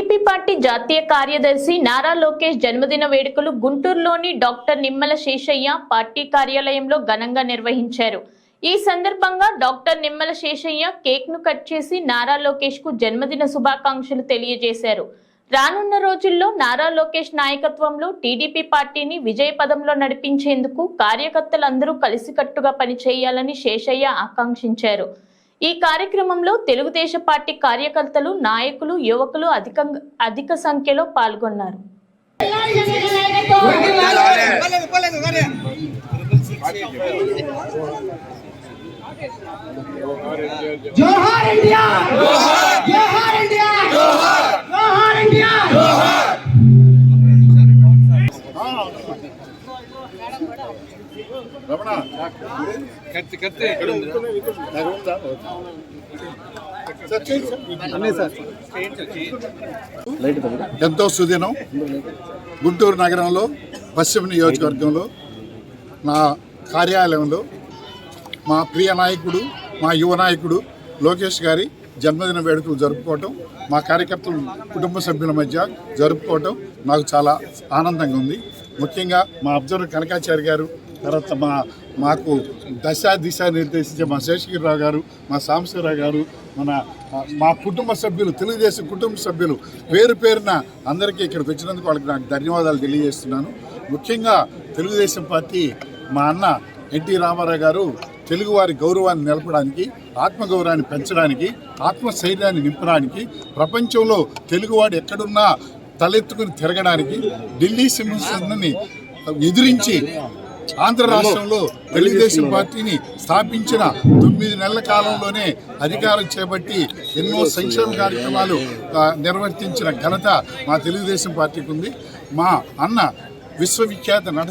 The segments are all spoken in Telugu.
టీడీపీ పార్టీ జాతీయ కార్యదర్శి నారా లోకేష్ జన్మదిన వేడుకలు గుంటూరులోని డాక్టర్ నిమ్మల శేషయ్య పార్టీ కార్యాలయంలో ఘనంగా నిర్వహించారు. ఈ సందర్భంగా డాక్టర్ నిమ్మల శేషయ్య కేక్ను కట్ చేసి నారా లోకేష్కు జన్మదిన శుభాకాంక్షలు తెలియజేశారు. రానున్న రోజుల్లో నారా లోకేష్ నాయకత్వంలో టీడీపీ పార్టీని విజయపదంలో నడిపించేందుకు కార్యకర్తలందరూ కలిసికట్టుగా పనిచేయాలని శేషయ్య ఆకాంక్షించారు. ఈ కార్యక్రమంలో తెలుగుదేశం పార్టీ కార్యకర్తలు నాయకులు యువకులు అధికంగా అధిక సంఖ్యలో పాల్గొన్నారు. జోహార్ ఇండియా జోహార్! ఇండియా జోహార్! ఇండియా కత్తి కత్తి ఎంతో సుదినం గుంటూరు నగరంలో పశ్చిమ నియోజకవర్గంలో నా కార్యాలయంలో మా ప్రియ నాయకుడు మా యువ నాయకుడు లోకేష్ గారి జన్మదిన వేడుకలు జరుపుకోవటం మా కార్యకర్తలు కుటుంబ సభ్యుల మధ్య జరుపుకోవటం నాకు చాలా ఆనందంగా ఉంది. ముఖ్యంగా మా అబ్జర్వర్ కనకాచారి గారు తర్వాత మా మాకు దశ దిశ నిర్దేశించే మా శేషగిరిరావు గారు మా సాంబశివరావు గారు మన మా కుటుంబ సభ్యులు తెలుగుదేశం కుటుంబ సభ్యులు పేరు పేరున అందరికీ ఇక్కడికి వచ్చినందుకు వాళ్ళకి నాకు ధన్యవాదాలు తెలియజేస్తున్నాను. ముఖ్యంగా తెలుగుదేశం పార్టీ మా అన్న ఎన్టీ రామారావు గారు తెలుగువారి గౌరవాన్ని నిలపడానికి ఆత్మగౌరవాన్ని పెంచడానికి ఆత్మశైర్యాన్ని నింపడానికి ప్రపంచంలో తెలుగువాడు ఎక్కడున్నా తలెత్తుకుని తిరగడానికి ఢిల్లీ సింహాసనాన్ని ఎదిరించి ఆంధ్ర రాష్ట్రంలో తెలుగుదేశం పార్టీని స్థాపించిన తొమ్మిది నెలల కాలంలోనే అధికారం చేపట్టి ఎన్నో సంక్షేమ కార్యక్రమాలు నిర్వర్తించిన ఘనత మా తెలుగుదేశం పార్టీకి ఉంది. మా అన్న విశ్వవిఖ్యాత నట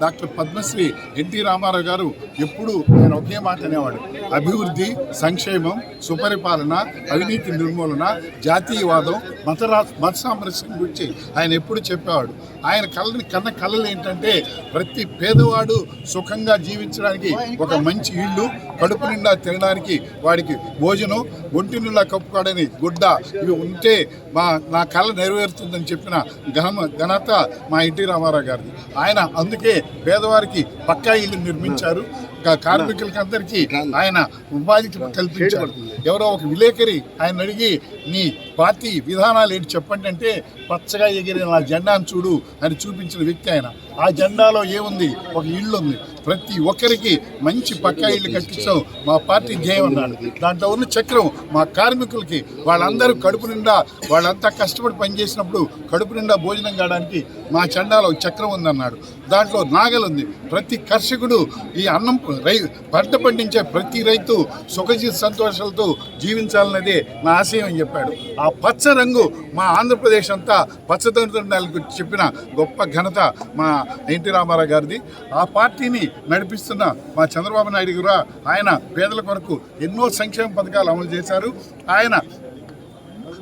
డాక్టర్ పద్మశ్రీ ఎన్టీ రామారావు గారు ఎప్పుడూ నేను ఒకే మాట అనేవాడు. అభివృద్ధి సంక్షేమం సుపరిపాలన అవినీతి నిర్మూలన జాతీయవాదం మతరా మత సామరస్యం గురించి ఆయన ఎప్పుడు చెప్పేవాడు. ఆయన కళ్ళని కన్న కళలు ఏంటంటే ప్రతి పేదవాడు సుఖంగా జీవించడానికి ఒక మంచి ఇల్లు కడుపు నిండా తినడానికి వాడికి భోజనం ఒంటి నిండా కప్పుకోడని గుడ్డ ఇవి ఉంటే మా నా కళ నెరవేరుతుందని చెప్పిన ఘన ఘనత మా ఎన్టీ రామారావు గారిది. ఆయన అందుకే పేదవారికి పక్కా ఇల్లు నిర్మించారు. కార్మికులకి అందరికీ ఆయన ఉపాధి కల్పించారు. ఎవరో ఒక విలేకరి ఆయన అడిగి నీ పార్టీ విధానాలు ఏంటి చెప్పండి అంటే పచ్చగా ఎగిరిన ఆ జెండాను చూడు అని చూపించిన వ్యక్తి ఆయన. ఆ జెండాలో ఏముంది? ఒక ఇల్లు ఉంది ప్రతి ఒక్కరికి మంచి పక్కా ఇల్లు కట్టించడం మా పార్టీ ధ్యేయం అన్నాడు. దాంట్లో ఉన్న చక్రం మా కార్మికులకి వాళ్ళందరూ కడుపు నిండా వాళ్ళంతా కష్టపడి పనిచేసినప్పుడు కడుపు నిండా భోజనం కావడానికి మా చండాలో చక్రం ఉందన్నాడు. దాంట్లో నాగలు ఉంది. ప్రతి కర్షకుడు ఈ అన్నం రై పంట పండించే ప్రతి రైతు సుఖజీ సంతోషాలతో జీవించాలన్నదే నా ఆశయం అని చెప్పాడు. ఆ పచ్చ రంగు మా ఆంధ్రప్రదేశ్ అంతా పచ్చదొండలకు చెప్పిన గొప్ప ఘనత మా ఎన్టీ రామారావు గారిది. ఆ పార్టీని నడిపిస్తున్న మా చంద్రబాబు నాయుడు గారు ఆయన పేదల కొరకు ఎన్నో సంక్షేమ పథకాలు అమలు చేశారు. ఆయన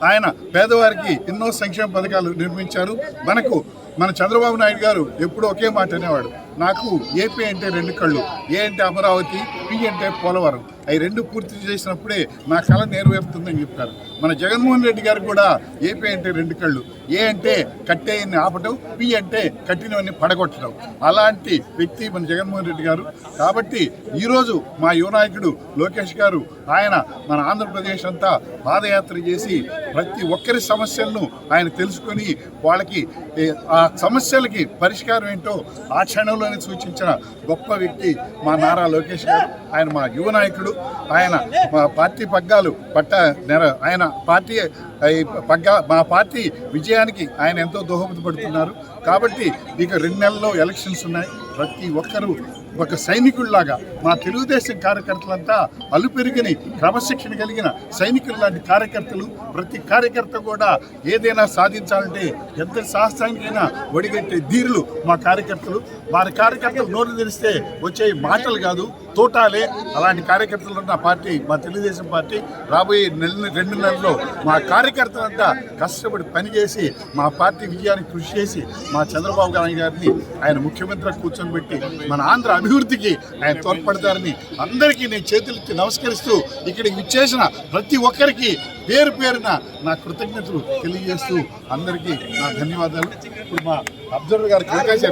ఆయన పేదవారికి ఎన్నో సంక్షేమ పథకాలు నిర్మించారు. మనకు మన చంద్రబాబు నాయుడు గారు ఎప్పుడూ ఒకే మాట అనేవాడు. నాకు ఏపీ అంటే రెండు కళ్ళు ఏ అంటే అమరావతి పి అంటే పోలవరం. అవి రెండు పూర్తి చేసినప్పుడే నా కళ నెరవేరుతుందని చెప్పారు మన జగన్మోహన్ రెడ్డి గారు కూడా ఏపీ అంటే రెండు కళ్ళు ఏ అంటే కట్టేయని ఆపటం పి అంటే కట్టినవన్నీ పడగొట్టడం. అలాంటి వ్యక్తి మన జగన్మోహన్ రెడ్డి గారు. కాబట్టి ఈరోజు మా యువ నాయకుడు లోకేష్ గారు ఆయన మన ఆంధ్రప్రదేశ్ అంతా పాదయాత్ర చేసి ప్రతి ఒక్కరి సమస్యలను ఆయన తెలుసుకొని వాళ్ళకి ఆ సమస్యలకి పరిష్కారం ఏంటో ఆ క్షణంలో క్షణంలోనే సూచించిన గొప్ప వ్యక్తి మా నారా లోకేష్ గారు. ఆయన మా యువ నాయకుడు. ఆయన మా పార్టీ పగ్గాలు పట్ట నెర ఆయన పార్టీ పగ్గా మా పార్టీ విజయానికి ఆయన ఎంతో దోహదపడుతున్నారు. కాబట్టి ఇక రెండు నెలల్లో ఎలక్షన్స్ ఉన్నాయి. ప్రతి ఒక్కరూ ఒక సైనికుల్లాగా మా తెలుగుదేశం కార్యకర్తలంతా అలుపెరిగిన క్రమశిక్షణ కలిగిన సైనికులు లాంటి కార్యకర్తలు ప్రతి కార్యకర్త కూడా ఏదైనా సాధించాలంటే ఎంత సాహసానికైనా ఒడిగట్టే ధీరులు మా కార్యకర్తలు. వారి కార్యకర్తలు నోరు తెరిస్తే వచ్చే మాటలు కాదు తోటాలే. అలాంటి కార్యకర్తలు ఉన్న పార్టీ మా తెలుగుదేశం పార్టీ రాబోయే నెల రెండు నెలల్లో మా కార్యకర్తలంతా కష్టపడి పనిచేసి మా పార్టీ విజయానికి కృషి చేసి మా చంద్రబాబు నాయుడు గారిని ఆయన ముఖ్యమంత్రి కూర్చొని పెట్టి మన ఆంధ్ర అభివృద్ధికి ఆయన తోడ్పడతారని అందరికీ నేను చేతులెత్తి నమస్కరిస్తూ ఇక్కడికి విచ్చేసిన ప్రతి ఒక్కరికి పేరు పేరున నా కృతజ్ఞతలు తెలియజేస్తూ అందరికీ నా ధన్యవాదాలు. ఇప్పుడు మా అబ్జర్వర్ గారు అవకాశం